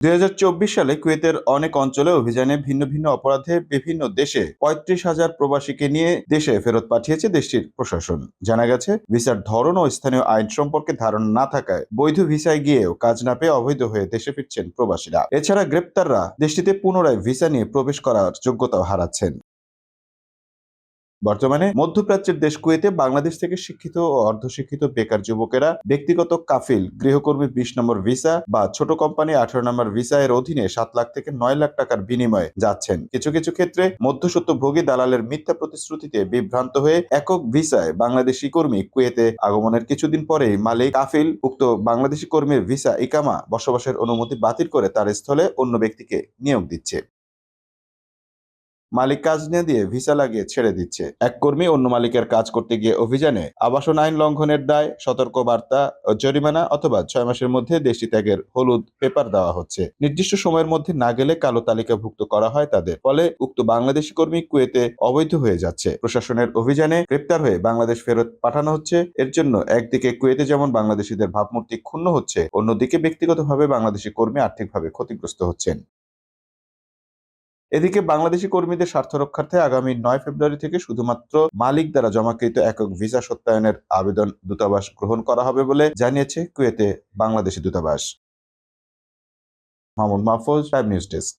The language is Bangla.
দুই সালে কুয়েতের অনেক অঞ্চলে অভিযানে ভিন্ন ভিন্ন অপরাধে বিভিন্ন দেশে পঁয়ত্রিশ হাজার প্রবাসীকে নিয়ে দেশে ফেরত পাঠিয়েছে দেশটির প্রশাসন। জানা গেছে, ভিসার ধরন ও স্থানীয় আইন সম্পর্কে ধারণা না থাকায় বৈধ ভিসায় গিয়েও কাজ না পেয়ে অবৈধ হয়ে দেশে ফিরছেন প্রবাসীরা। এছাড়া গ্রেপ্তাররা দেশটিতে পুনরায় ভিসা নিয়ে প্রবেশ করার যোগ্যতাও হারাচ্ছেন। বর্তমানে মধ্যপ্রাচ্যের দেশ কুয়েতে বাংলাদেশ থেকে শিক্ষিত ও অর্ধশিক্ষিত বেকার যুবকেরা ব্যক্তিগত কাফিল, গৃহকর্মী বিশ নম্বর ভিসা বা ছোট কোম্পানি আঠারো নম্বর ভিসা এর অধীনে সাত লাখ থেকে নয় লাখ টাকার বিনিময়ে যাচ্ছেন। কিছু কিছু ক্ষেত্রে মধ্যসত্ত্ব ভোগী দালালের মিথ্যা প্রতিশ্রুতিতে বিভ্রান্ত হয়ে একক ভিসায় বাংলাদেশি কর্মী কুয়েতে আগমনের কিছুদিন পরেই মালিক কাফিল উক্ত বাংলাদেশি কর্মীর ভিসা ইকামা বসবাসের অনুমতি বাতিল করে তার স্থলে অন্য ব্যক্তিকে নিয়োগ দিচ্ছে। মালিক কাজ নিয়ে দিয়ে ভিসা লাগিয়ে ছেড়ে দিচ্ছে। এক কর্মী অন্য মালিকের কাজ করতে গিয়ে অভিযানে আবাসন আইন লঙ্ঘনের দায় সতর্ক বার্তা জরিমানা অথবা ছয় মাসের মধ্যে দেশটি ত্যাগের হলুদ পেপার দেওয়া হচ্ছে। নির্দিষ্ট সময়ের মধ্যে না গেলে কালো তালিকাভুক্ত করা হয় তাদের, ফলে উক্ত বাংলাদেশি কর্মী কুয়েতে অবৈধ হয়ে যাচ্ছে। প্রশাসনের অভিযানে গ্রেপ্তার হয়ে বাংলাদেশ ফেরত পাঠানো হচ্ছে। এর জন্য একদিকে কুয়েতে যেমন বাংলাদেশিদের ভাবমূর্তি ক্ষুণ্ণ হচ্ছে, অন্যদিকে ব্যক্তিগতভাবে বাংলাদেশি কর্মী আর্থিকভাবে ক্ষতিগ্রস্ত হচ্ছেন। এদিকে বাংলাদেশি কর্মীদের স্বার্থ রক্ষার্থে আগামী নয় ফেব্রুয়ারি থেকে শুধুমাত্র মালিক দ্বারা জমাকৃত একক ভিসা সত্যায়নের আবেদন দূতাবাস গ্রহণ করা হবে বলে জানিয়েছে কুয়েতে বাংলাদেশি দূতাবাস। Mahmud Mahfuz time news desk